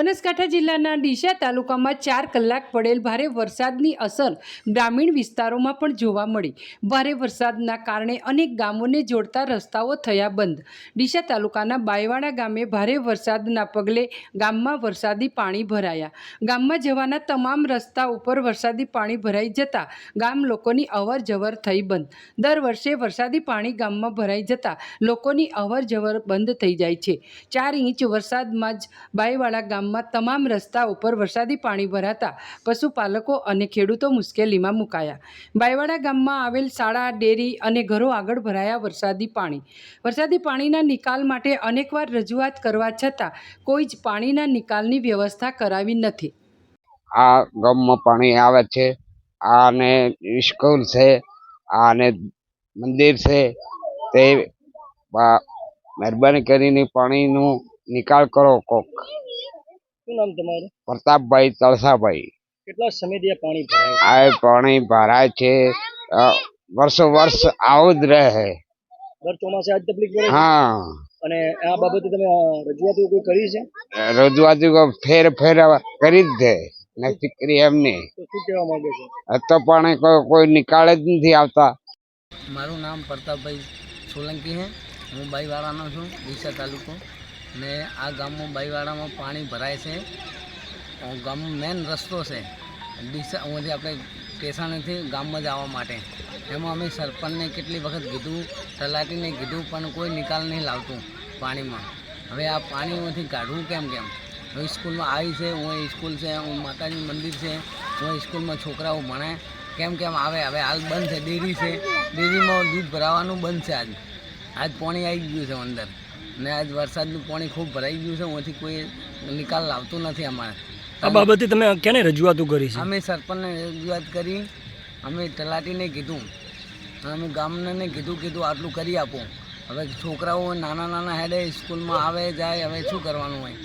બનાસકાંઠા જિલ્લાના ડીસા તાલુકામાં ચાર કલાક પડેલ ભારે વરસાદની અસર ગ્રામીણ વિસ્તારોમાં પણ જોવા મળી. ભારે વરસાદના કારણે અનેક ગામોને જોડતા રસ્તાઓ થયા બંધ. ડીસા તાલુકાના બાયવાડા ગામે ભારે વરસાદના પગલે ગામમાં વરસાદી પાણી ભરાયા. ગામમાં જવાના તમામ રસ્તા ઉપર વરસાદી પાણી ભરાઈ જતા ગામ લોકોની અવર જવર થઈ બંધ. દર વર્ષે વરસાદી પાણી ગામમાં ભરાઈ જતા લોકોની અવર જવર બંધ થઈ જાય છે. ચાર ઇંચ વરસાદમાં જ બાઈવાડા ગામમાં તમામ રસ્તા ઉપર વરસાદી પાણી ભરાતા પશુપાલકો અને ખેડૂતો મુશ્કેલીમાં મુકાયા. બાયવાડા ગામમાં આવેલ શાળા, ડેરી અને ઘરો આગળ ભરાયા વરસાદી પાણી. વરસાદી પાણીના નિકાલ માટે અનેકવાર રજૂઆત કરવા છતાં કોઈ જ પાણીના નિકાલની વ્યવસ્થા કરાવી નથી. આ ગામમાં પાણી આવે છે, આને સ્કૂલ છે, આને મંદિર છે, તે મહેરબાની કરીને પાણીનું નિકાલ કરો કોક. શું નામ તમારું? પ્રતાપભાઈ તળસાભાઈ. કેટલા સમયથી આ પાણી ભરાય આ પાણી ભરાય છે. વર્ષો વર્ષ આવું જ રહે. દર ચોમાસે આજ તકલીફ પડે હા. અને આ બાબતે તમે રજૂઆતો કોઈ કરી છે? રજૂઆત ફેર ફેર કરી જ દે. નક્કી કરી એમને તો શું કહેવા માંગે છે? આ તો પાણી કોઈ કોઈ નિકાલ જ નથી આવતા. મારું નામ પ્રતાપભાઈ સોલંકી છે. હું બાઈવાળાનો છું ડીસા તાલુકો. ને આ ગામમાં બાઈવાડામાં પાણી ભરાય છે. ગામનો મેન રસ્તો છે. ડીસા આપણે ટેસાણેથી ગામમાં જવા માટે. એમાં અમે સરપંચને કેટલી વખત કીધું, તલાટીને કીધું, પણ કોઈ નિકાલ નહીં લાવતું પાણીમાં. હવે આ પાણીમાંથી કાઢવું કેમ કેમ? હવે સ્કૂલમાં આવી છે, હું સ્કૂલ છે, હું માતાજી મંદિર છે, હું સ્કૂલમાં છોકરાઓ ભણે. કેમ કેમ આવે, હવે હાલ બંધ છે, ડેરી છે. ડેરીમાં દૂધ ભરાવાનું બંધ છે આજ. આજ પાણી આવી ગયું છે અંદર. ને આજ વરસાદનું પાણી ખૂબ ભરાઈ ગયું છે ઓથી કોઈ નિકાલ લાવતું નથી અમારે. આ બાબતે તમે ક્યાંને રજૂઆતો કરી છે? અમે સરપંચને રજૂઆત કરી અમે તલાટીને કીધું અમે ગામને કીધું કીધું આટલું કરી આપો. હવે છોકરાઓ નાના નાના હેડે સ્કૂલમાં આવે જાય હવે શું કરવાનું હોય?